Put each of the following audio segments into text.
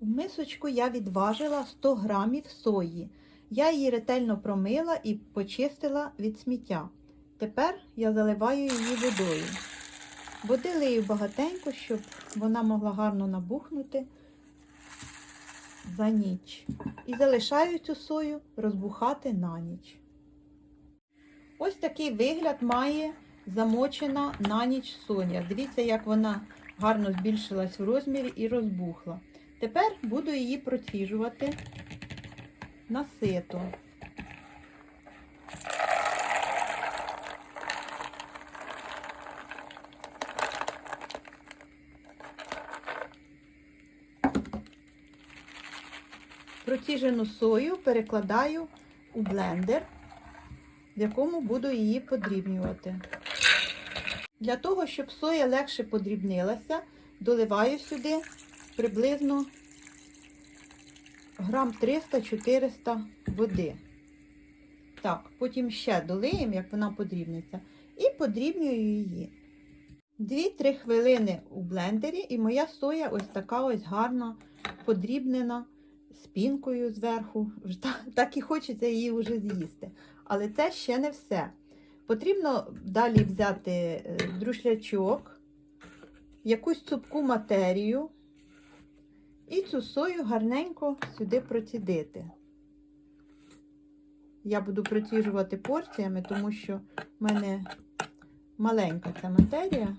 В мисочку я відважила 100 грамів сої. Я її ретельно промила і почистила від сміття. Тепер я заливаю її водою. Води лию багатенько, щоб вона могла гарно набухнути за ніч. І залишаю цю сою розбухати на ніч. Ось такий вигляд має замочена на ніч соня. Дивіться, як вона гарно збільшилась в розмірі і розбухла. Тепер буду її проціжувати на сито. Проціжену сою перекладаю у блендер, в якому буду її подрібнювати. Для того, щоб соя легше подрібнилася, доливаю сюди приблизно грам 300-400 води. Так, потім ще долиємо, як вона подрібниться, і подрібнюю її. 2-3 хвилини у блендері, і моя соя ось така ось гарна, подрібнена, з пінкою зверху. Так і хочеться її вже з'їсти. Але це ще не все. Потрібно далі взяти е, друшлячок, якусь цупку матерію і цю сою гарненько сюди процідити. Я буду проціжувати порціями, тому що в мене маленька ця матерія.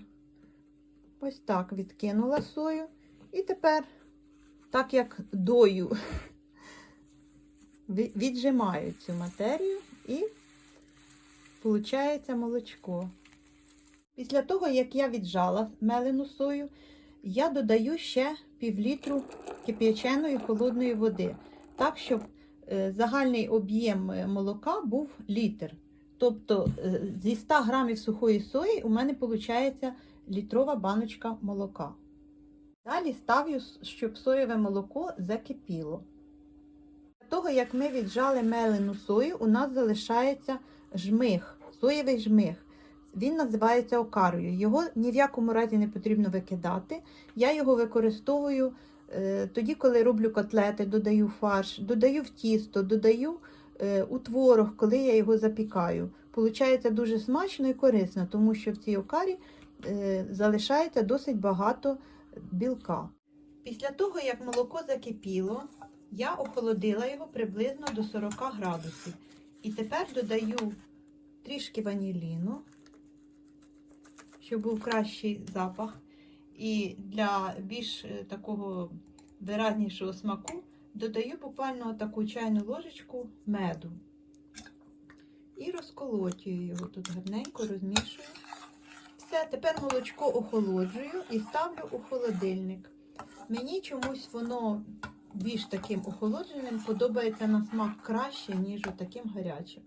Ось так відкинула сою. І тепер, так як дою, віджимаю цю матерію і Получається молочко. Після того, як я віджала мелену сою, я додаю ще півлітру кип'яченої холодної води, так, щоб е, загальний об'єм е, молока був літр. Тобто е, зі 100 грамів сухої сої у мене виходить літрова баночка молока. Далі ставлю, щоб соєве молоко закипіло. Після того, як ми віджали мелену сою, у нас залишається жмих, соєвий жмих. Він називається окарою. Його ні в якому разі не потрібно викидати. Я його використовую е, тоді, коли роблю котлети, додаю фарш, додаю в тісто, додаю е, у творог, коли я його запікаю. Получається дуже смачно і корисно, тому що в цій окарі е, залишається досить багато білка. Після того, як молоко закипіло, я охолодила його приблизно до 40 градусів. І тепер додаю трішки ваніліну, щоб був кращий запах. І для більш е, такого виразнішого смаку додаю буквально таку чайну ложечку меду. І розколотюю його тут гарненько, розмішую. Все, тепер молочко охолоджую і ставлю у холодильник. Мені чомусь воно більш таким охолодженим подобається на смак краще, ніж таким гарячим.